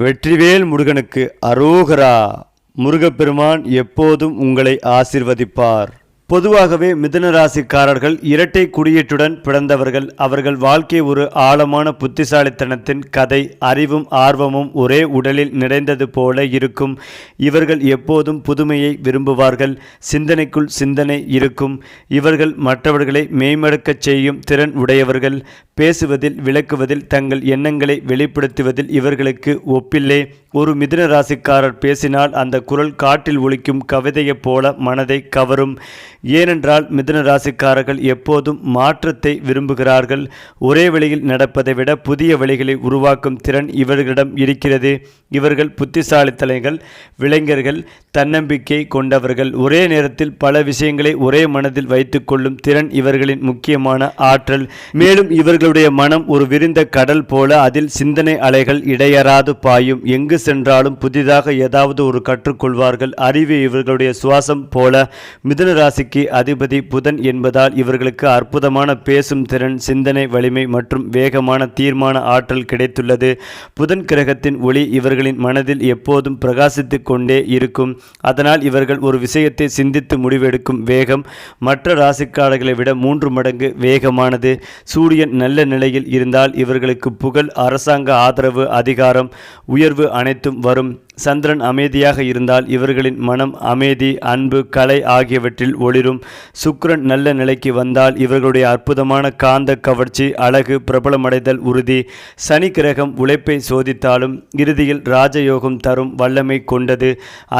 வெற்றிவேல் முருகனுக்கு அரோகரா. முருகப்பெருமான் எப்போதும் உங்களை ஆசிர்வதிப்பார். பொதுவாகவே மிதுன ராசிக்காரர்கள் இரட்டை குடியீட்டுடன் பிறந்தவர்கள். அவர்கள் வாழ்க்கை ஒரு ஆழமான புத்திசாலித்தனத்தின் கதை அறிவும் ஆர்வமும் ஒரே உடலில் நிறைந்தது போல இருக்கும். இவர்கள் எப்போதும் புதுமையை விரும்புவார்கள் சிந்தனைக்குள் சிந்தனை இருக்கும். இவர்கள் மற்றவர்களை மேம்படுக்கச் செய்யும் திறன் உடையவர்கள். பேசுவதில் விளக்குவதில் தங்கள் எண்ணங்களை வெளிப்படுத்துவதில் இவர்களுக்கு ஒப்பில்லை. ஒரு மிதுன ராசிக்காரர் பேசினால் அந்த குரல் காட்டில் ஒழிக்கும் கவிதையைப் போல மனதை கவரும். ஏனென்றால் மிதுன ராசிக்காரர்கள் எப்போதும் மாற்றத்தை விரும்புகிறார்கள். ஒரே வழியில் நடப்பதை விட புதிய வழிகளை உருவாக்கும் திறன் இவர்களிடம் இருக்கிறது. இவர்கள் புத்திசாலித்தலைகள் விளைஞர்கள் தன்னம்பிக்கை கொண்டவர்கள். ஒரே நேரத்தில் பல விஷயங்களை ஒரே மனதில் வைத்துக்கொள்ளும் திறன் இவர்களின் முக்கியமான ஆற்றல். மேலும் இவர்களுடைய மனம் ஒரு விரிந்த கடல் போல அதில் சிந்தனை அலைகள் இடையறாது பாயும். எங்கு சென்றாலும் புதிதாக ஏதாவது ஒரு கற்றுக்கொள்வார்கள். அறிவு இவர்களுடைய சுவாசம் போல. மிதுன ராசிக்கு அதிபதி புதன் என்பதால் இவர்களுக்கு அற்புதமான பேசும் திறன் சிந்தனை வலிமை மற்றும் வேகமான தீர்மான ஆற்றல் கிடைத்துள்ளது. புதன் கிரகத்தின் ஒளி இவர்களின் மனதில் எப்போதும் பிரகாசித்து கொண்டே இருக்கும். அதனால் இவர்கள் ஒரு விஷயத்தை சிந்தித்து முடிவெடுக்கும் வேகம் மற்ற ராசிக்காரர்களை விட மூன்று மடங்கு வேகமானது. சூரியன் நல்ல நிலையில் இருந்தால் இவர்களுக்கு புகழ் அரசாங்க ஆதரவு அதிகாரம் உயர்வு அனைத்தும் வரும். சந்திரன் அமைதியாக இருந்தால் இவர்களின் மனம் அமைதி அன்பு கலை ஆகியவற்றில் ஒளிரும். சுக்ரன் நல்ல நிலைக்கு வந்தால் இவர்களுடைய அற்புதமான காந்த கவர்ச்சி அழகு பிரபலமடைதல் உறுதி. சனி கிரகம் உழைப்பை சோதித்தாலும் இறுதியில் ராஜயோகம் தரும் வல்லமை கொண்டது.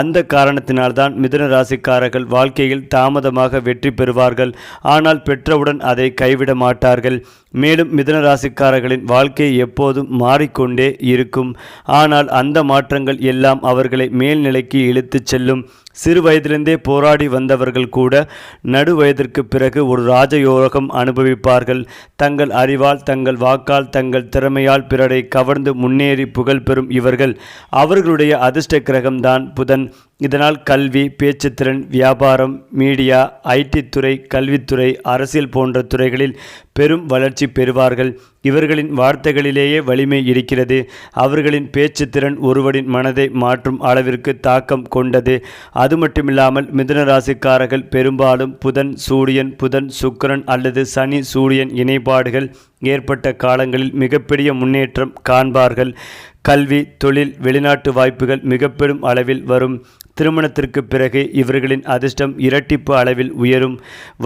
அந்த காரணத்தினால்தான் மிதுன ராசிக்காரர்கள் வாழ்க்கையில் தாமதமாக வெற்றி பெறுவார்கள். ஆனால் பெற்றவுடன் அதை கைவிட மாட்டார்கள். மேலும் மிதன ராசிக்காரர்களின் வாழ்க்கை எப்போதும் மாறிக்கொண்டே இருக்கும். ஆனால் அந்த மாற்றங்கள் எல்லாம் அவர்களை மேல்நிலைக்கு இழுத்துச் செல்லும். சிறு வயதிலிருந்தே போராடி வந்தவர்கள் கூட நடு வயதிற்கு பிறகு ஒரு ராஜயோகம் அனுபவிப்பார்கள். தங்கள் அறிவால் தங்கள் வாக்கால் தங்கள் திறமையால் பிறரை கவர்ந்து முன்னேறி புகழ் பெறும் இவர்கள். அவர்களுடைய அதிர்ஷ்ட கிரகம்தான் புதன். இதனால் கல்வி பேச்சுத்திறன் வியாபாரம் மீடியா ஐடி துறை கல்வித்துறை அரசியல் போன்ற துறைகளில் பெரும் வளர்ச்சி பெறுவார்கள். இவர்களின் வார்த்தைகளிலேயே வலிமை இருக்கிறது. அவர்களின் பேச்சுத்திறன் ஒருவரின் மனதை மாற்றும் அளவிற்கு தாக்கம் கொண்டது. அது மட்டுமில்லாமல் மிதுன ராசிக்காரர்கள் பெரும்பாலும் புதன் சூரியன் புதன் சுக்கிரன் அல்லது சனி சூரியன் இணைப்பாடுகள் ஏற்பட்ட காலங்களில் மிகப்பெரிய முன்னேற்றம் காண்பார்கள். கல்வி தொழில் வெளிநாட்டு வாய்ப்புகள் மிக பெரும் அளவில் வரும். திருமணத்திற்கு பிறகு இவர்களின் அதிர்ஷ்டம் இரட்டிப்பு அளவில் உயரும்.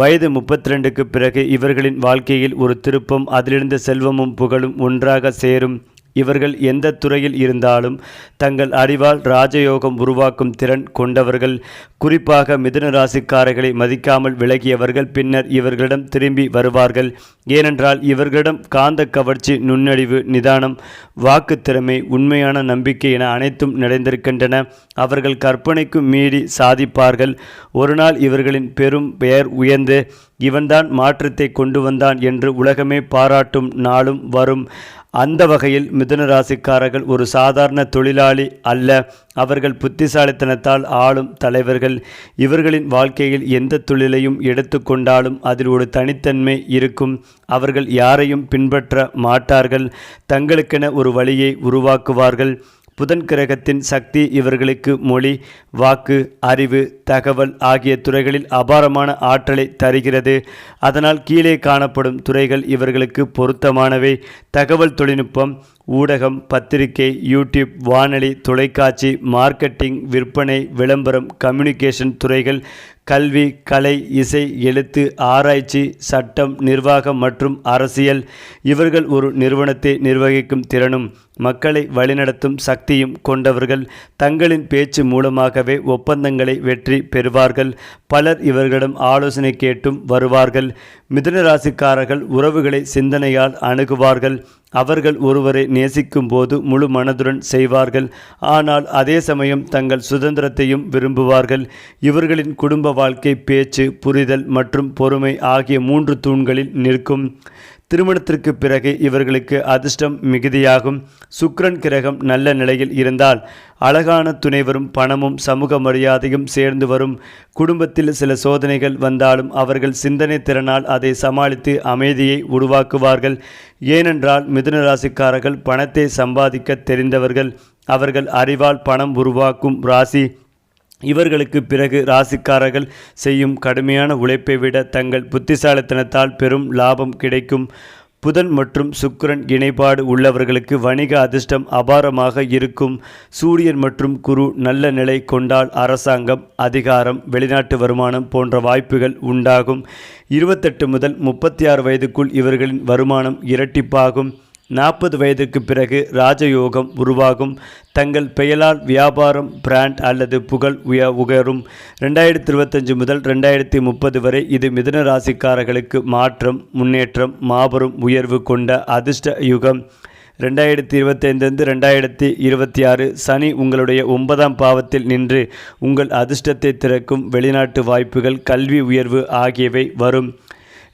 வயது முப்பத்தி ரெண்டுக்கு பிறகு இவர்களின் வாழ்க்கையில் ஒரு திருப்பம் அதிலிருந்த செல்வமும் புகழும் ஒன்றாக சேரும். இவர்கள் எந்த துறையில் இருந்தாலும் தங்கள் அறிவால் ராஜயோகம் உருவாக்கும் திறன் கொண்டவர்கள். குறிப்பாக மிதுன ராசிக்காரர்களை மதிக்காமல் விலகியவர்கள் பின்னர் இவர்களிடம் திரும்பி வருவார்கள். ஏனென்றால் இவர்களிடம் காந்த கவர்ச்சி நுண்ணறிவு நிதானம் வாக்கு திறமை உண்மையான நம்பிக்கை என அனைத்தும் நிறைந்திருக்கின்றன. அவர்கள் கற்பனைக்கு மீறி சாதிப்பார்கள். ஒருநாள் இவர்களின் பெரும் பெயர் உயர்ந்து இவன்தான் மாற்றத்தை கொண்டு வந்தான் என்று உலகமே பாராட்டும் நாளும் வரும். அந்த வகையில் மிதுன ராசிக்காரர்கள் ஒரு சாதாரண தொழிலாளி அல்ல. அவர்கள் புத்திசாலித்தனத்தால் ஆளும் தலைவர்கள். இவர்களின் வாழ்க்கையில் எந்த தொழிலையும் எடுத்துக்கொண்டாலும் அதில் ஒரு தனித்தன்மை இருக்கும். அவர்கள் யாரையும் பின்பற்ற மாட்டார்கள். தங்களுக்கென ஒரு வழியை உருவாக்குவார்கள். புதன் கிரகத்தின் சக்தி இவர்களுக்கு மொழி வாக்கு அறிவு தகவல் ஆகிய துறைகளில் அபாரமான ஆற்றலை தருகிறது. அதனால் கீழே காணப்படும் துறைகள் இவர்களுக்கு பொருத்தமானவை. தகவல் தொழில்நுட்பம் ஊடகம் பத்திரிகை யூடியூப் வானொலி தொலைக்காட்சி மார்க்கெட்டிங் விற்பனை விளம்பரம் கம்யூனிகேஷன் துறைகள் கல்வி கலை இசை எழுத்து ஆராய்ச்சி சட்டம் நிர்வாகம் மற்றும் அரசியல் இவர்கள் ஒரு நிறுவனத்தை நிர்வகிக்கும் திறனும் மக்களை வழிநடத்தும் சக்தியும் கொண்டவர்கள். தங்களின் பேச்சு மூலமாகவே ஒப்பந்தங்களை வெற்றி பெறுவார்கள். பலர் இவர்களிடம் ஆலோசனை கேட்டும் வருவார்கள். மிதுனராசிக்காரர்கள் உறவுகளை சிந்தனையால் அணுகுவார்கள். அவர்கள் ஒருவரை நேசிக்கும் போது முழு மனதுடன் செய்வார்கள். ஆனால் அதே சமயம் தங்கள் சுதந்திரத்தையும் விரும்புவார்கள். இவர்களின் குடும்ப வாழ்க்கை பேச்சு புரிதல் மற்றும் பொறுமை ஆகிய மூன்று தூண்களில் நிற்கும். திருமணத்திற்கு பிறகு இவர்களுக்கு அதிர்ஷ்டம் மிகுதியாகும். சுக்ரன் கிரகம் நல்ல நிலையில் இருந்தால் அழகான துணைவரும் பணமும் சமூக மரியாதையும் சேர்ந்து வரும். குடும்பத்தில் சில சோதனைகள் வந்தாலும் அவர்கள் சிந்தனை திறனால் அதை சமாளித்து அமைதியை உருவாக்குவார்கள். ஏனென்றால் மிதுன ராசிக்காரர்கள் பணத்தை சம்பாதிக்க தெரிந்தவர்கள். அவர்கள் அறிவால் பணம் உருவாக்கும் ராசி. இவர்களுக்கு பிறகு ராசிக்காரர்கள் செய்யும் கடுமையான உழைப்பை விட தங்கள் புத்திசாலித்தனத்தால் பெரும் லாபம் கிடைக்கும். புதன் மற்றும் சுக்கிரன் இணைப்பாடு உள்ளவர்களுக்கு வணிக அதிர்ஷ்டம் அபாரமாக இருக்கும். சூரியன் மற்றும் குரு நல்ல நிலை கொண்டால் அரசாங்கம் அதிகாரம் வெளிநாட்டு வருமானம் போன்ற வாய்ப்புகள் உண்டாகும். இருபத்தெட்டு முதல் முப்பத்தி ஆறு வயதுக்குள் இவர்களின் வருமானம் இரட்டிப்பாகும். நாற்பது வயதுக்கு பிறகு ராஜயோகம் உருவாகும். தங்கள் பெயலால் வியாபாரம் பிராண்ட் அல்லது புகழ் உய உயரும் ரெண்டாயிரத்தி இருபத்தஞ்சு முதல் ரெண்டாயிரத்தி முப்பது வரை இது மிதுன ராசிக்காரர்களுக்கு மாற்றம் முன்னேற்றம் மாபெரும் உயர்வு கொண்ட அதிர்ஷ்ட யுகம். ரெண்டாயிரத்தி இருபத்தைந்து ரெண்டாயிரத்தி இருபத்தி ஆறு சனி உங்களுடைய ஒன்பதாம் பாவத்தில் நின்று உங்கள் அதிர்ஷ்டத்தை திறக்கும் வெளிநாட்டு வாய்ப்புகள் கல்வி உயர்வு ஆகியவை வரும்.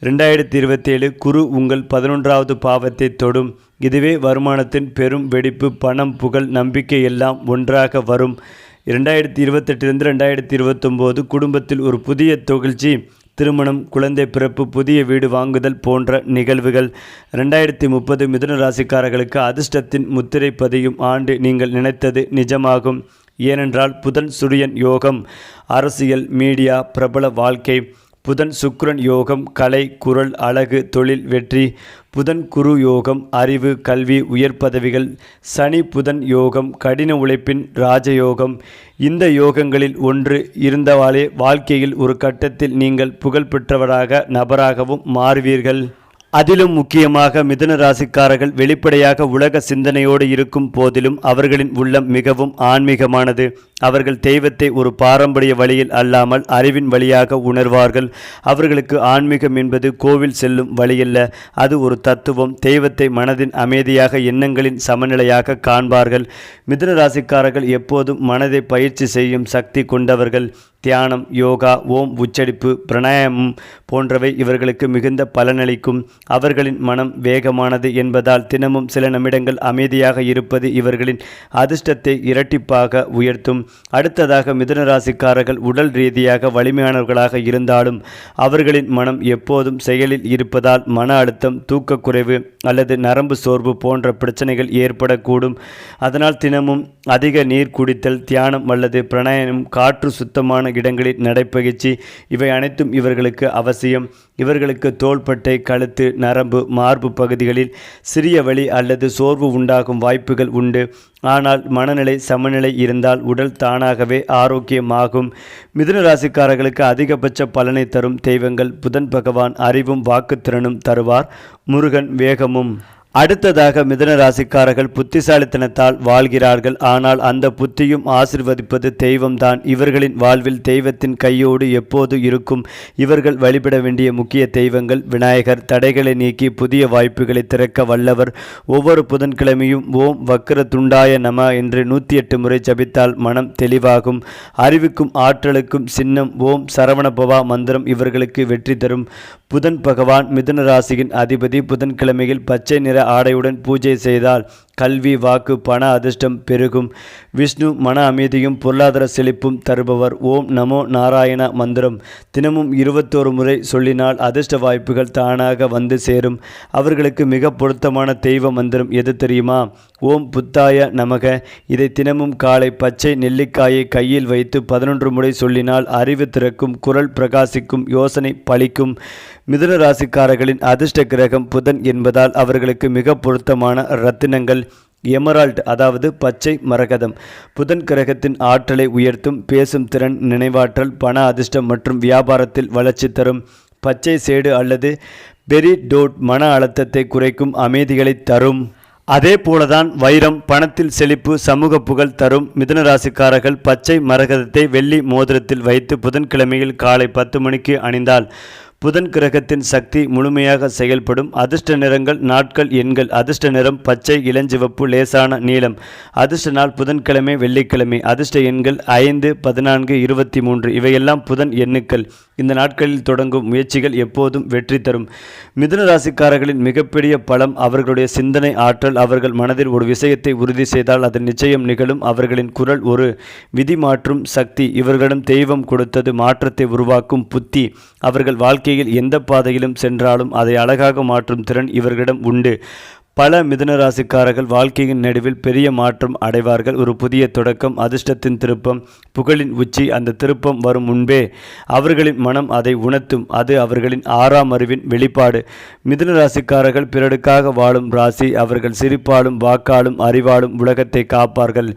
ரெண்டாயிரத்தி இருபத்தேழு குரு உங்கள் பதினொன்றாவது பாவத்தை தொடும். இதுவே வருமானத்தின் பெரும் வெடிப்பு பணம் புகழ் நம்பிக்கை எல்லாம் ஒன்றாக வரும். இரண்டாயிரத்தி இருபத்தெட்டிலிருந்து ரெண்டாயிரத்தி இருபத்தொம்போது குடும்பத்தில் ஒரு புதிய தொகிழ்ச்சி திருமணம் குழந்தை பிறப்பு புதிய வீடு வாங்குதல் போன்ற நிகழ்வுகள். ரெண்டாயிரத்தி முப்பது மிதுன ராசிக்காரர்களுக்கு அதிர்ஷ்டத்தின் முத்திரை பதியும் ஆண்டு நீங்கள் நினைத்தது நிஜமாகும். ஏனென்றால் புதன் சுரியன் யோகம் அரசியல் மீடியா பிரபல வாழ்க்கை. புதன் சுக்ரன் யோகம் கலை குரல் அழகு தொழில் வெற்றி. புதன் குரு யோகம் அறிவு கல்வி உயர் பதவிகள். சனி புதன் யோகம் கடின உழைப்பின் ராஜயோகம். இந்த யோகங்களில் ஒன்று இருந்தவாலே வாழ்க்கையில் ஒரு கட்டத்தில் நீங்கள் புகழ்பெற்றவராக நபராகவும் மாறுவீர்கள். அதிலும் முக்கியமாக மிதுன ராசிக்காரர்கள் வெளிப்படையாக உலக சிந்தனையோடு இருக்கும் போதிலும் அவர்களின் உள்ளம் மிகவும் ஆன்மீகமானது. அவர்கள் தெய்வத்தை ஒரு பாரம்பரிய வழியில் அல்லாமல் அறிவின் வழியாக உணர்வார்கள். அவர்களுக்கு ஆன்மீகம் என்பது கோவில் செல்லும் வழியல்ல. அது ஒரு தத்துவம். தெய்வத்தை மனதின் அமைதியாக எண்ணங்களின் சமநிலையாக காண்பார்கள். மிதுன ராசிக்காரர்கள் எப்போதும் மனதை பயிற்சி செய்யும் சக்தி கொண்டவர்கள். தியானம் யோகா ஓம் உச்சரிப்பு பிரணாயாமம் போன்றவை இவர்களுக்கு மிகுந்த பலனளிக்கும். அவர்களின் மனம் வேகமானது என்பதால் தினமும் சில நிமிடங்கள் அமைதியாக இருப்பது இவர்களின் அதிர்ஷ்டத்தை இரட்டிப்பாக உயர்த்தும். அடுத்ததாக மிதுனராசிக்காரர்கள் உடல் ரீதியாக வலிமையானவர்களாக இருந்தாலும் அவர்களின் மனம் எப்போதும் செயலில் இருப்பதால் மன அழுத்தம் தூக்கக்குறைவு அல்லது நரம்பு சோர்வு போன்ற பிரச்சனைகள் ஏற்படக்கூடும். அதனால் தினமும் அதிக நீர் குடித்தல் தியானம் அல்லது பிராணாயாமம் காற்று சுத்தமான இடங்களில் நடைப்பயிற்சி. இவை அனைத்தும் இவர்களுக்கு அவசியம். இவர்களுக்கு தோள்பட்டை கழுத்து நரம்பு மார்பு பகுதிகளில் சிறிய வலி அல்லது சோர்வு உண்டாகும் வாய்ப்புகள் உண்டு. ஆனால் மனநிலை சமநிலை இருந்தால் உடல் தானாகவே ஆரோக்கியமாகும். மிதுன ராசிக்காரர்களுக்கு அதிகபட்ச பலனை தரும் தெய்வங்கள் புதன் பகவான் அறிவும் வாக்குத்திறனும் தருவார். முருகன் வேகமும். அடுத்ததாக மிதன ராசிக்காரர்கள் புத்திசாலித்தனத்தால் வாழ்கிறார்கள். ஆனால் அந்த புத்தியும் ஆசிர்வதிப்பது தெய்வம்தான். இவர்களின் வாழ்வில் தெய்வத்தின் கையோடு எப்போது இருக்கும்? இவர்கள் வழிபட வேண்டிய முக்கிய தெய்வங்கள் விநாயகர். தடைகளை நீக்கி புதிய வாய்ப்புகளை திறக்க வல்லவர். ஒவ்வொரு புதன்கிழமையும் ஓம் வக்கர துண்டாய நம என்று நூற்றி எட்டு முறை ஜபித்தால் மனம் தெளிவாகும். அறிவுக்கும் ஆற்றலுக்கும் சின்னம் ஓம் சரவணபவா மந்திரம் இவர்களுக்கு வெற்றி தரும். புதன் பகவான் மிதுன ராசியின் அதிபதி புதன்கிழமையில் பச்சை நிற ஆடையுடன் பூஜை செய்தால் கல்வி வாக்கு பண அதிர்ஷ்டம் பெருகும். விஷ்ணு மன அமைதியும் பொருளாதார செழிப்பும் தருபவர். ஓம் நமோ நாராயண மந்திரம். தினமும் இருபத்தோரு முறை சொல்லினால் அதிர்ஷ்ட வாய்ப்புகள் தானாக வந்து சேரும். அவர்களுக்கு மிக பொருத்தமான தெய்வ மந்திரம் எது தெரியுமா? ஓம் புத்தாய நமக. இதை தினமும் காலை பச்சை நெல்லிக்காயை கையில் வைத்து பதினொன்று முறை சொல்லினால் அறிவு திறக்கும் குரல் பிரகாசிக்கும் யோசனை பலிக்கும் மிதுன ராசிக்காரர்களின் அதிர்ஷ்ட கிரகம் புதன் என்பதால் அவர்களுக்கு மிக பொருத்தமான ரத்தினங்கள் எமரால்ட் அதாவது பச்சை மரகதம். புதன் கிரகத்தின் ஆற்றலை உயர்த்தும் பேசும் திறன் நினைவாற்றல் பண அதிர்ஷ்டம் மற்றும் வியாபாரத்தில் வளர்ச்சி தரும். பச்சை சேடு அல்லது பெரி டோட் மன அழுத்தத்தை குறைக்கும் அமைதிகளை தரும். அதே போலதான் வைரம் பணத்தில் செழிப்பு சமூக புகழ் தரும். மிதுன ராசிக்காரர்கள் பச்சை மரகதத்தை வெள்ளி மோதிரத்தில் வைத்து புதன்கிழமையில் காலை பத்து மணிக்கு அணிந்தால் புதன் கிரகத்தின் சக்தி முழுமையாக செயல்படும். அதிர்ஷ்ட நிறங்கள் நாட்கள் எண்கள். அதிர்ஷ்ட நிறம் பச்சை இளஞ்சிவப்பு லேசான நீளம் அதிர்ஷ்ட நாள் புதன்கிழமை வெள்ளிக்கிழமை. அதிர்ஷ்ட எண்கள் ஐந்து பதினான்கு இருபத்தி மூன்று. இவையெல்லாம் புதன் எண்ணுக்கள். இந்த நாட்களில் தொடங்கும் முயற்சிகள் எப்போதும் வெற்றி தரும். மிதுன ராசிக்காரர்களின் மிகப்பெரிய பலம் அவர்களுடைய சிந்தனை ஆற்றல். அவர்கள் மனதில் ஒரு விஷயத்தை உறுதி செய்தால் அது நிச்சயம் நிகழும். அவர்களின் குரல் ஒரு விதி மாற்றும் சக்தி. இவர்களிடம் தெய்வம் கொடுத்தது மாற்றத்தை உருவாக்கும் புத்தி. அவர்கள் வாழ்க்கை வாழ்க்கையில் எந்த பாதையிலும் சென்றாலும் அதை அழகாக மாற்றும் திறன் இவர்களிடம் உண்டு. பல மிதுனராசிக்காரர்கள் வாழ்க்கையின் நடுவில் பெரிய மாற்றம் அடைவார்கள். ஒரு புதிய தொடக்கம் அதிர்ஷ்டத்தின் திருப்பம் புகழின் உச்சி அந்த திருப்பம் வரும் முன்பே அவர்களின் மனம் அதை உணர்த்தும். அது அவர்களின் ஆறாம் அறிவின் வெளிப்பாடு. மிதுனராசிக்காரர்கள் பிறடுக்காக பிறருக்காக வாழும் ராசி அவர்கள் சிரிப்பாலும் வாக்காலும் அறிவாலும் உலகத்தை காப்பார்கள்.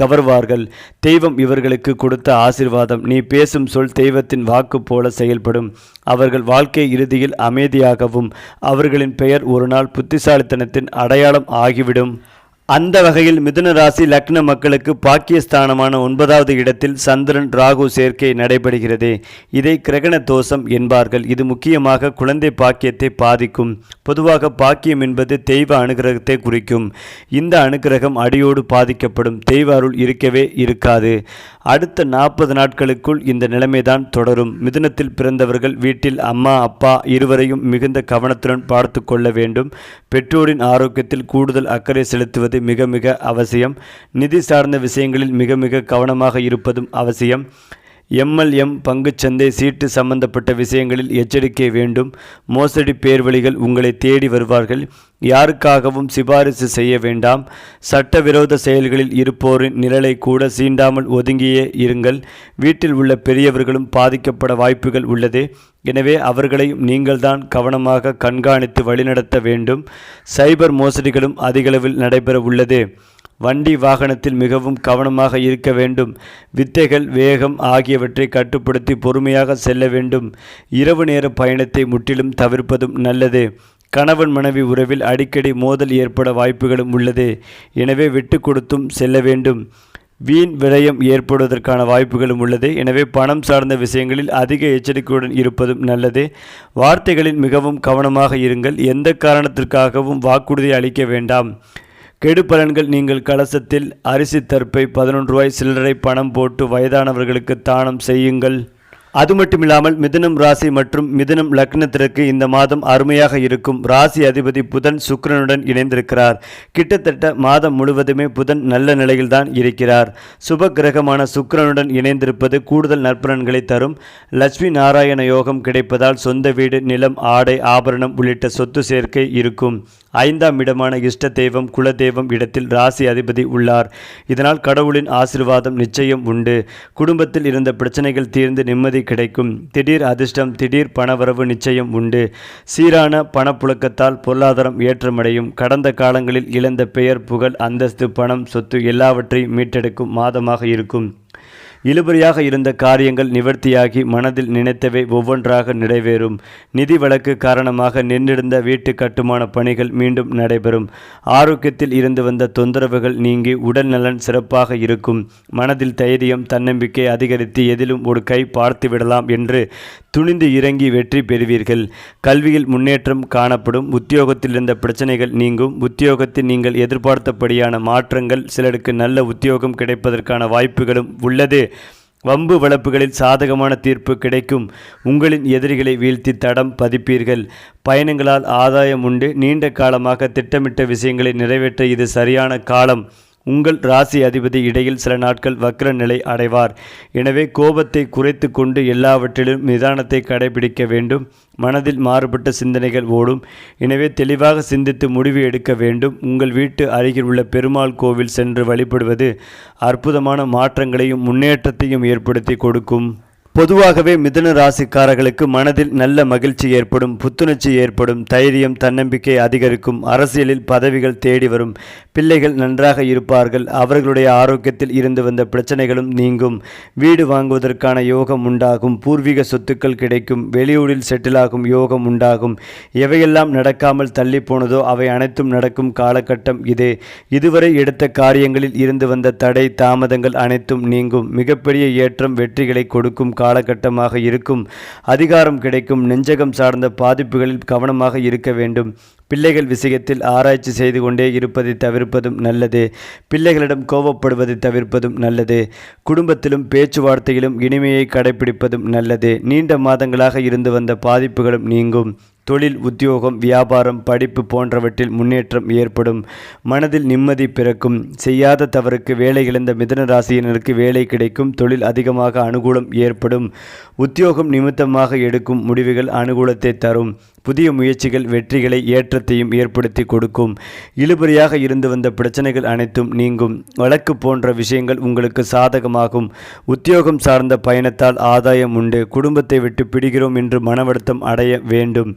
கவர்வார்கள். தெய்வம் இவர்களுக்கு கொடுத்த ஆசிர்வாதம். நீ பேசும் சொல் தெய்வத்தின் வாக்கு போல செயல்படும். அவர்கள் வாழ்க்கை இறுதியில் அமைதியாகவும் அவர்களின் பெயர் ஒரு நாள் புத்திசாலித்தனத்தின் அடையாளம் ஆகிவிடும். அந்த வகையில் மிதுன ராசி லக்ன மக்களுக்கு பாக்கியஸ்தானமான ஒன்பதாவது இடத்தில் சந்திரன் ராகு சேர்க்கை நடைபெறுகிறது. இதை கிரகண தோஷம் என்பார்கள். இது முக்கியமாக குழந்தை பாக்கியத்தை பாதிக்கும். பொதுவாக பாக்கியம் என்பது தெய்வ அனுகிரகத்தை குறிக்கும். இந்த அனுகிரகம் அடியோடு பாதிக்கப்படும். தெய்வ அருள் இருக்கவே இருக்காது. அடுத்த நாற்பது நாட்களுக்குள் இந்த நிலைமைதான் தொடரும். மிதுனத்தில் பிறந்தவர்கள் வீட்டில் அம்மா அப்பா இருவரையும் மிகுந்த கவனத்துடன் பார்த்து கொள்ள வேண்டும். பெற்றோரின் ஆரோக்கியத்தில் கூடுதல் அக்கறை செலுத்துவது மிக மிக அவசியம். நிதி சார்ந்த விஷயங்களில் மிக மிக கவனமாக இருப்பதும் அவசியம். எம்எல்எம் பங்குச்சந்தை சீட்டு சம்பந்தப்பட்ட விஷயங்களில் எச்சரிக்கை வேண்டும். மோசடி பேர்வழிகள் உங்களை தேடி வருவார்கள். யாருக்காகவும் சிபாரிசு செய்ய வேண்டாம். சட்டவிரோத செயல்களில் இருப்போரின் நிழலை கூட சீண்டாமல் ஒதுங்கியே இருங்கள். வீட்டில் உள்ள பெரியவர்களும் பாதிக்கப்பட வாய்ப்புகள் உள்ளது. எனவே அவர்களையும் நீங்கள்தான் கவனமாக கண்காணித்து வழிநடத்த வேண்டும். சைபர் மோசடிகளும் அதிகளவில் நடைபெற உள்ளது. வண்டி வாகனத்தில் மிகவும் கவனமாக இருக்க வேண்டும். வித்தைகள் வேகம் ஆகியவற்றை கட்டுப்படுத்தி பொறுமையாக செல்ல வேண்டும். இரவு நேர பயணத்தை முற்றிலும் தவிர்ப்பதும் நல்லது. கணவன் மனைவி உறவில் அடிக்கடி மோதல் ஏற்பட வாய்ப்புகளும் உள்ளது. எனவே விட்டு கொடுத்தும் செல்ல வேண்டும். வீண் விரயம் ஏற்படுவதற்கான வாய்ப்புகளும் உள்ளது. எனவே பணம் சார்ந்த விஷயங்களில் அதிக எச்சரிக்கையுடன் இருப்பதும் நல்லது. வார்த்தைகளில் மிகவும் கவனமாக இருங்கள். எந்த காரணத்திற்காகவும் வாக்குறுதி அளிக்க வேண்டாம். கெடுபலன்கள் நீங்கள் கலசத்தில் அரிசி தர்ப்பை பதினொன்று ரூபாய் சில்லறை பணம் போட்டு வயதானவர்களுக்கு தானம் செய்யுங்கள். அது மட்டுமில்லாமல் மிதுனம் ராசி மற்றும் மிதுனம் லக்னத்திற்கு இந்த மாதம் அருமையாக இருக்கும். ராசி அதிபதி புதன் சுக்கரனுடன் இணைந்திருக்கிறார். கிட்டத்தட்ட மாதம் முழுவதுமே புதன் நல்ல நிலையில்தான் இருக்கிறார். சுப கிரகமான சுக்கரனுடன் இணைந்திருப்பது கூடுதல் நற்பலன்களை தரும். லட்சுமி நாராயண யோகம் கிடைப்பதால் சொந்த வீடு நிலம் ஆடை ஆபரணம் உள்ளிட்ட சொத்து சேர்க்கை இருக்கும். ஐந்தாம் இடமான இஷ்ட தெய்வம் குல தெய்வம் இடத்தில் ராசி அதிபதி உள்ளார். இதனால் கடவுளின் ஆசிர்வாதம் நிச்சயம் உண்டு. குடும்பத்தில் இருந்த பிரச்சனைகள் தீர்ந்து நிம்மதி கிடைக்கும். திடீர் அதிர்ஷ்டம் திடீர் பணவரவு நிச்சயம் உண்டு. சீரான பணப்புழக்கத்தால் பொருளாதாரம் ஏற்றமடையும். கடந்த காலங்களில் இழந்த பெயர் புகழ் அந்தஸ்து பணம் சொத்து எல்லாவற்றையும் மீட்டெடுக்கும் மாதமாக இருக்கும். இழுபறியாக இருந்த காரியங்கள் நிவர்த்தியாகி மனதில் நினைத்தவை ஒவ்வொன்றாக நிறைவேறும். நிதி வழக்கு காரணமாக நின்றிருந்த வீட்டு கட்டுமான பணிகள் மீண்டும் நடைபெறும். ஆரோக்கியத்தில் இருந்து வந்த தொந்தரவுகள் நீங்கி உடல் நலன் சிறப்பாக இருக்கும். மனதில் தைரியம் தன்னம்பிக்கை அதிகரித்து எதிலும் ஒரு கை பார்த்து விடலாம் என்று துணிந்து இறங்கி வெற்றி பெறுவீர்கள். கல்வியில் முன்னேற்றம் காணப்படும். உத்தியோகத்தில் இருந்த பிரச்சனைகள் நீங்கும். உத்தியோகத்தில் நீங்கள் எதிர்பார்த்தபடியான மாற்றங்கள் சிலருக்கு நல்ல உத்தியோகம் கிடைப்பதற்கான வாய்ப்புகளும் உள்ளது. வம்பு வளப்புகளில் சாதகமான தீர்ப்பு கிடைக்கும். உங்களின் எதிரிகளை வீழ்த்தி தடம் பதிப்பீர்கள். பயணங்களால் ஆதாயம் உண்டு. நீண்ட காலமாக திட்டமிட்ட விஷயங்களை நிறைவேற்ற இது சரியான காலம். உங்கள் ராசி அதிபதி இடையில் சில நாட்கள் வக்ர நிலை அடைவார். எனவே கோபத்தை குறைத்து கொண்டு எல்லாவற்றிலும் நிதானத்தை கடைபிடிக்க வேண்டும். மனதில் மாறுபட்ட சிந்தனைகள் ஓடும். எனவே தெளிவாக சிந்தித்து முடிவு எடுக்க வேண்டும். உங்கள் வீட்டு அருகில் உள்ள பெருமாள் கோவில் சென்று வழிபடுவது அற்புதமான மாற்றங்களையும் முன்னேற்றத்தையும் ஏற்படுத்தி கொடுக்கும். பொதுவாகவே மிதுன ராசிக்காரர்களுக்கு மனதில் நல்ல மகிழ்ச்சி ஏற்படும் புத்துணர்ச்சி ஏற்படும் தைரியம் தன்னம்பிக்கை அதிகரிக்கும் அரசியலில் பதவிகள் தேடி வரும் பிள்ளைகள் நன்றாக இருப்பார்கள். அவர்களுடைய ஆரோக்கியத்தில் இருந்து வந்த பிரச்சனைகளும் நீங்கும். வீடு வாங்குவதற்கான யோகம் உண்டாகும். பூர்வீக சொத்துக்கள் கிடைக்கும். வெளியூரில் செட்டிலாகும் யோகம் உண்டாகும். எவையெல்லாம் நடக்காமல் தள்ளி போனதோ அவை அனைத்தும் நடக்கும் காலகட்டம் இது. இதுவரை எடுத்த காரியங்களில் இருந்து வந்த தடை தாமதங்கள் அனைத்தும் நீங்கும். மிகப்பெரிய ஏற்றம் வெற்றிகளை கொடுக்கும் காலகட்டமாக இருக்கும். அதிகாரம் கிடைக்கும். நெஞ்சகம் சார்ந்த பாதிப்புகளில் கவனமாக இருக்க வேண்டும். பிள்ளைகள் விஷயத்தில் ஆராய்ச்சி செய்து கொண்டே இருப்பதை தவிர்ப்பதும் நல்லது. பிள்ளைகளிடம் கோபப்படுவதை தவிர்ப்பதும் நல்லது. குடும்பத்திலும் பேச்சுவார்த்தையிலும் இனிமையை கடைபிடிப்பதும் நல்லது. நீண்ட மாதங்களாக இருந்து வந்த பாதிப்புகளும் நீங்கும். தொழில் உத்தியோகம் வியாபாரம் படிப்பு போன்றவற்றில் முன்னேற்றம் ஏற்படும். மனதில் நிம்மதி பிறக்கும். செய்யாத தவறுக்கு வேலை இழந்த மிதன ராசியினருக்கு வேலை கிடைக்கும். தொழில் அதிகமாக அனுகூலம் ஏற்படும். உத்தியோகம் நிமித்தமாக எடுக்கும் முடிவுகள் அனுகூலத்தை தரும். புதிய முயற்சிகள் வெற்றிகளை ஏற்றத்தையும் ஏற்படுத்தி கொடுக்கும். இழுபறியாக இருந்து வந்த பிரச்சனைகள் அனைத்தும் நீங்கும். வழக்கு போன்ற விஷயங்கள் உங்களுக்கு சாதகமாகும். உத்தியோகம் சார்ந்த பயணத்தால் ஆதாயம் உண்டு. குடும்பத்தை விட்டு பிடிக்கிறோம் என்று மனவருத்தம் அடைய வேண்டும்.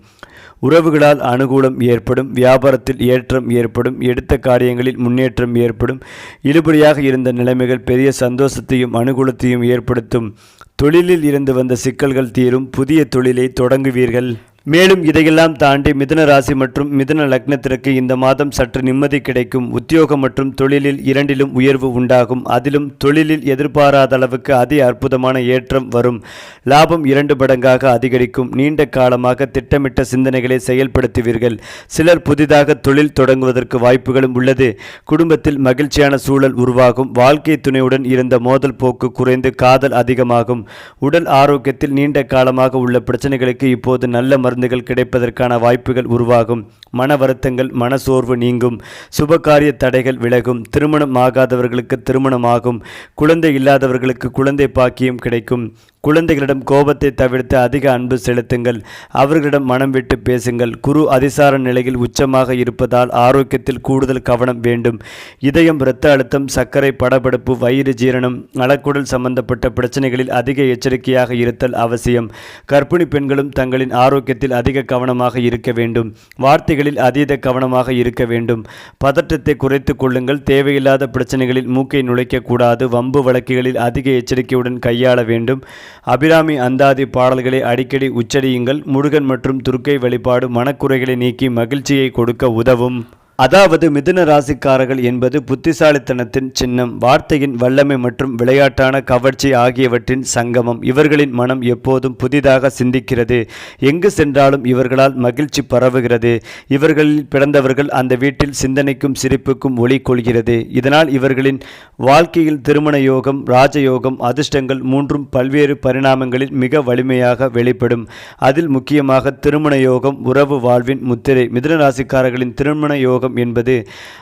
உறவுகளால் அனுகூலம் ஏற்படும். வியாபாரத்தில் ஏற்றம் ஏற்படும். எடுத்த காரியங்களில் முன்னேற்றம் ஏற்படும். இழுபறியாக இருந்த நிலைமைகள் பெரிய சந்தோஷத்தையும் அனுகூலத்தையும் ஏற்படுத்தும். தொழிலில் இருந்து வந்த சிக்கல்கள் தீரும். புதிய தொழிலை தொடங்குவீர்கள். மேலும் இதையெல்லாம் தாண்டி மிதுன ராசி மற்றும் மிதுன லக்னத்திற்கு இந்த மாதம் சற்று நிம்மதி கிடைக்கும். உத்தியோகம் மற்றும் தொழிலில் இரண்டிலும் உயர்வு உண்டாகும். அதிலும் தொழிலில் எதிர்பாராத அளவுக்கு அதி அற்புதமான ஏற்றம் வரும். லாபம் இரண்டு மடங்காக அதிகரிக்கும். நீண்ட காலமாக திட்டமிட்ட சிந்தனைகளை செயல்படுத்துவீர்கள். சிலர் புதிதாக தொழில் தொடங்குவதற்கு வாய்ப்புகளும் உள்ளது. குடும்பத்தில் மகிழ்ச்சியான சூழல் உருவாகும். வாழ்க்கை துணையுடன் இருந்த மோதல் போக்கு குறைந்து காதல் அதிகமாகும். உடல் ஆரோக்கியத்தில் நீண்ட காலமாக உள்ள பிரச்சனைகளுக்கு இப்போது நல்ல மருந்துகள் கிடைப்பதற்கான வாய்ப்புகள் உருவாகும். மன வருத்தங்கள் மனசோர்வு நீங்கும். சுபகாரிய தடைகள் விலகும். திருமணம் ஆகாதவர்களுக்கு திருமணமாகும். குழந்தை இல்லாதவர்களுக்கு குழந்தை பாக்கியம் கிடைக்கும். குழந்தைகளிடம் கோபத்தை தவிர்த்து அதிக அன்பு செலுத்துங்கள். அவர்களிடம் மனம் விட்டு பேசுங்கள். குரு அதிசார நிலையில் உச்சமாக இருப்பதால் ஆரோக்கியத்தில் கூடுதல் கவனம் வேண்டும். இதயம் இரத்த அழுத்தம் சர்க்கரை படபடுப்பு வயிறு ஜீரணம் நலக்குடல் சம்பந்தப்பட்ட பிரச்சனைகளில் அதிக எச்சரிக்கையாக இருத்தல் அவசியம். கர்ப்பிணி பெண்களும் தங்களின் ஆரோக்கியத்தில் அதிக கவனமாக இருக்க வேண்டும். வார்த்தைகளில் அதீத கவனமாக இருக்க வேண்டும். பதற்றத்தை குறைத்து கொள்ளுங்கள். தேவையில்லாத பிரச்சனைகளில் மூக்கை நுழைக்கக்கூடாது வம்பு வழக்குகளில் அதிக எச்சரிக்கையுடன் கையாள வேண்டும். அபிராமி அந்தாதி பாடல்களை அடிக்கடி உச்சரியுங்கள். முருகன் மற்றும் துர்க்கை வழிபாடு மனக்குறைகளை நீக்கி மகிழ்ச்சியை கொடுக்க உதவும். அதாவது மிதுன ராசிக்காரர்கள் என்பது புத்திசாலித்தனத்தின் சின்னம் வார்த்தையின் வல்லமை மற்றும் விளையாட்டான கவர்ச்சி ஆகியவற்றின் சங்கமம். இவர்களின் மனம் எப்போதும் புதிதாக சிந்திக்கிறது. எங்கு சென்றாலும் இவர்களால் மகிழ்ச்சி பரவுகிறது. இவர்களில் பிறந்தவர்கள் அந்த வீட்டில் சிந்தனைக்கும் சிரிப்புக்கும் ஒளி கொள்கிறது. இதனால் இவர்களின் வாழ்க்கையில் திருமண யோகம் ராஜயோகம் அதிர்ஷ்டங்கள் மூன்றும் பல்வேறு பரிணாமங்களில் மிக வலிமையாக வெளிப்படும். அதில் முக்கியமாக திருமண யோகம் உறவு வாழ்வின் முத்திரை. மிதுன ராசிக்காரர்களின் திருமண யோகம் யோகம் என்பது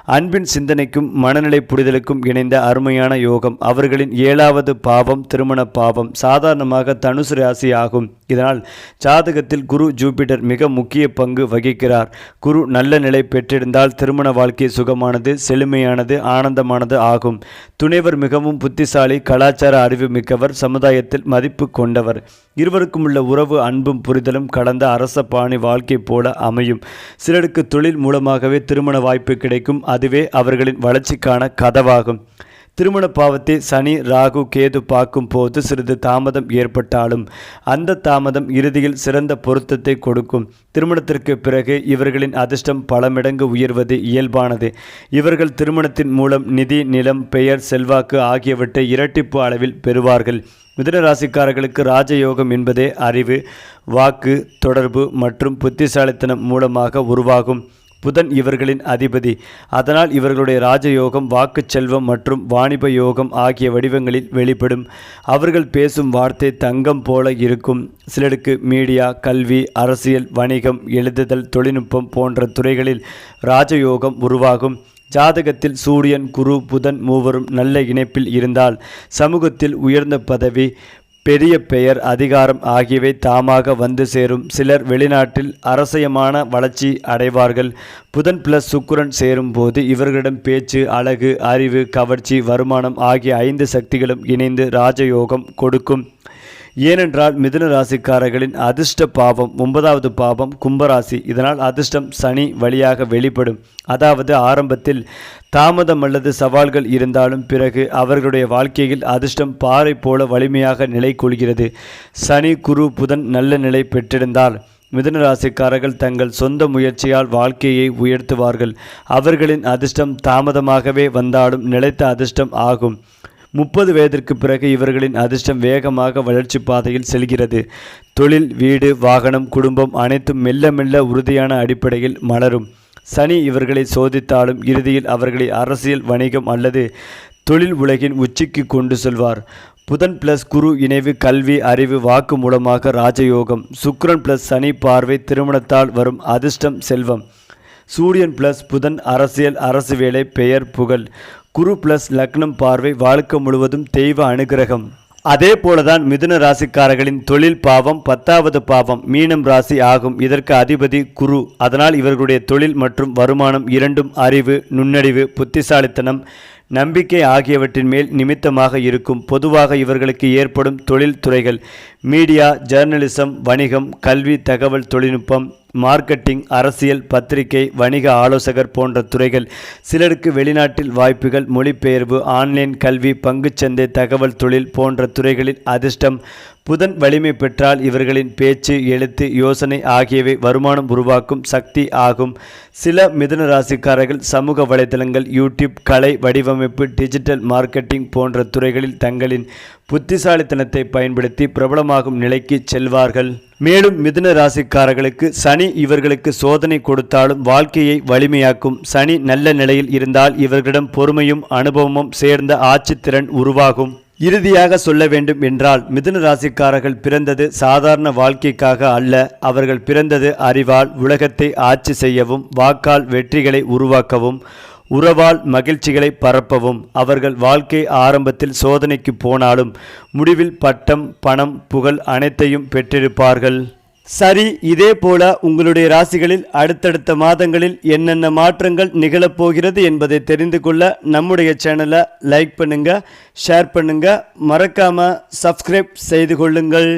அன்பின் சிந்தனைக்கும் மனநிலை புரிதலுக்கும் இணைந்த அருமையான யோகம். அவர்களின் ஏழாவது பாவம் திருமண பாவம் சாதாரணமாக தனுசு ராசி ஆகும். இதனால் ஜாதகத்தில் குரு ஜூபிட்டர் மிக முக்கிய பங்கு வகிக்கிறார். குரு நல்ல நிலை பெற்றிருந்தால் திருமண வாழ்க்கை சுகமானது செழுமையானது ஆனந்தமானது ஆகும். துணைவர் மிகவும் புத்திசாலி கலாச்சார அறிவு மிக்கவர் சமுதாயத்தில் மதிப்பு கொண்டவர். இருவருக்கும் உள்ள உறவு அன்பும் புரிதலும் கடந்த அரச பாணி வாழ்க்கை போல அமையும். சிலருக்கு தொழில் மூலமாகவே திருமண வாய்ப்பு கிடைக்கும். அதுவே அவர்களின் வளர்ச்சிக்கான கதவாகும். திருமண பாவத்தை சனி ராகு கேது பார்க்கும் போது சிறிது தாமதம் ஏற்பட்டாலும் அந்த தாமதம் இறுதியில் சிறந்த பொருத்தத்தை கொடுக்கும். திருமணத்திற்கு பிறகு இவர்களின் அதிர்ஷ்டம் பல மடங்கு உயர்வது இயல்பானது. இவர்கள் திருமணத்தின் மூலம் நிதி நிலம் பெயர் செல்வாக்கு ஆகியவற்றை இரட்டிப்பு அளவில் பெறுவார்கள். மிதுன ராசிக்காரர்களுக்கு ராஜயோகம் என்பதே அறிவு வாக்கு தொடர்பு மற்றும் புத்திசாலித்தனம் மூலமாக உருவாகும். புதன் இவர்களின் அதிபதி. அதனால் இவர்களுடைய ராஜயோகம் வாக்கு செல்வம் மற்றும் வாணிப யோகம் ஆகிய வடிவங்களில் வெளிப்படும். அவர்கள் பேசும் வார்த்தை தங்கம் போல இருக்கும். சிலருக்கு மீடியா கல்வி அரசியல் வணிகம் எழுதுதல் தொழில்நுட்பம் போன்ற துறைகளில் ராஜயோகம் உருவாகும். ஜாதகத்தில் சூரியன் குரு புதன் மூவரும் நல்ல இணைப்பில் இருந்தால் சமூகத்தில் உயர்ந்த பதவி பெரிய பெயர் அதிகாரம் ஆகியவை தாமாக வந்து சேரும். சிலர் வெளிநாட்டில் அரசியமான வளர்ச்சி அடைவார்கள். புதன் பிளஸ் சுக்குரன் சேரும் போது இவர்களிடம் பேச்சு அழகு அறிவு கவர்ச்சி வருமானம் ஆகிய ஐந்து சக்திகளும் இணைந்து ராஜயோகம் கொடுக்கும். ஏனென்றால் மிதுன ராசிக்காரர்களின் அதிர்ஷ்ட பாவம் ஒன்பதாவது பாவம் கும்பராசி. இதனால் அதிர்ஷ்டம் சனி வழியாக வெளிப்படும். அதாவது ஆரம்பத்தில் தாமதம் அல்லது சவால்கள் இருந்தாலும் பிறகு அவர்களுடைய வாழ்க்கையில் அதிர்ஷ்டம் பாறை போல வலிமையாக நிலை கொள்கிறது. சனி குரு புதன் நல்ல நிலை பெற்றிருந்தால் மிதுனராசிக்காரர்கள் தங்கள் சொந்த முயற்சியால் வாழ்க்கையை உயர்த்துவார்கள். அவர்களின் அதிர்ஷ்டம் தாமதமாகவே வந்தாலும் நிலைத்த அதிர்ஷ்டம் ஆகும். முப்பது வயதிற்கு பிறகு இவர்களின் அதிர்ஷ்டம் வேகமாக வளர்ச்சி பாதையில் செல்கிறது. தொழில் வீடு வாகனம் குடும்பம் அனைத்தும் மெல்ல மெல்ல உறுதியான அடிப்படையில் மலரும். சனி இவர்களை சோதித்தாலும் இறுதியில் அவர்களை அரசியல் வணிகம் அல்லது தொழில் உலகின் உச்சிக்கு கொண்டு செல்வார். புதன் பிளஸ் குரு இணைவு கல்வி அறிவு வாக்கு மூலமாக ராஜயோகம். சுக்ரன் பிளஸ் சனி பார்வை திருமணத்தால் வரும் அதிர்ஷ்டம் செல்வம். சூரியன் பிளஸ் புதன் அரசியல் அரசு வேலை பெயர் புகழ். குரு பிளஸ் லக்னம் பார்வை வாழ்க்கை முழுவதும் தெய்வ அனுகிரகம். அதே போலதான் மிதுன ராசிக்காரர்களின் தொழில் பாவம் பத்தாவது பாவம் மீனம் ராசி ஆகும். இதற்கு அதிபதி குரு. அதனால் இவர்களுடைய தொழில் மற்றும் வருமானம் இரண்டும் அறிவு நுண்ணறிவு புத்திசாலித்தனம் நம்பிக்கை ஆகியவற்றின் மேல் நிமித்தமாக இருக்கும். பொதுவாக இவர்களுக்கு ஏற்படும் தொழில் துறைகள் மீடியா ஜேர்னலிசம் வணிகம் கல்வி தகவல் தொழில்நுட்பம் மார்க்கெட்டிங் அரசியல் பத்திரிகை வணிக ஆலோசகர் போன்ற துறைகள். சிலருக்கு வெளிநாட்டில் வாய்ப்புகள் மொழிபெயர்வு ஆன்லைன் கல்வி பங்குச்சந்தை தகவல் தொழில் போன்ற துறைகளில் அதிர்ஷ்டம். புதன் வலிமை பெற்றால் இவர்களின் பேச்சு எழுத்து யோசனை ஆகியவை வருமானம் உருவாக்கும் சக்தி ஆகும். சில மிதுன ராசிக்காரர்கள் சமூக வலைதளங்கள் யூடியூப் கலை வடிவமைப்பு டிஜிட்டல் மார்க்கெட்டிங் போன்ற துறைகளில் தங்களின் புத்திசாலித்தனத்தை பயன்படுத்தி பிரபலமாகும் நிலைக்கு செல்வார்கள். மேலும் மிதுன ராசிக்காரர்களுக்கு சனி இவர்களுக்கு சோதனை கொடுத்தாலும் வாழ்க்கையை வலிமையாக்கும். சனி நல்ல நிலையில் இருந்தால் இவர்களிடம் பொறுமையும் அனுபவமும் சேர்ந்த ஆட்சித்திறன் உருவாகும். இறுதியாக சொல்ல வேண்டும் என்றால் மிதுன ராசிக்காரர்கள் பிறந்தது சாதாரண வாழ்க்கைக்காக அல்ல. அவர்கள் பிறந்தது அறிவால் உலகத்தை ஆட்சி செய்யவும் வாக்கால் வெற்றிகளை உருவாக்கவும் உறவால் மகிழ்ச்சிகளை பரப்பவும். அவர்கள் வாழ்க்கை ஆரம்பத்தில் சோதனைக்கு போனாலும் முடிவில் பட்டம் பணம் புகழ் அனைத்தையும் பெற்றிருப்பார்கள். சரி இதே போல உங்களுடைய ராசிகளில் அடுத்தடுத்த மாதங்களில் என்னென்ன மாற்றங்கள் நிகழப்போகிறது என்பதை தெரிந்து கொள்ள நம்முடைய சேனலை லைக் பண்ணுங்கள் ஷேர் பண்ணுங்கள் மறக்காமல் சப்ஸ்கிரைப் செய்து கொள்ளுங்கள்.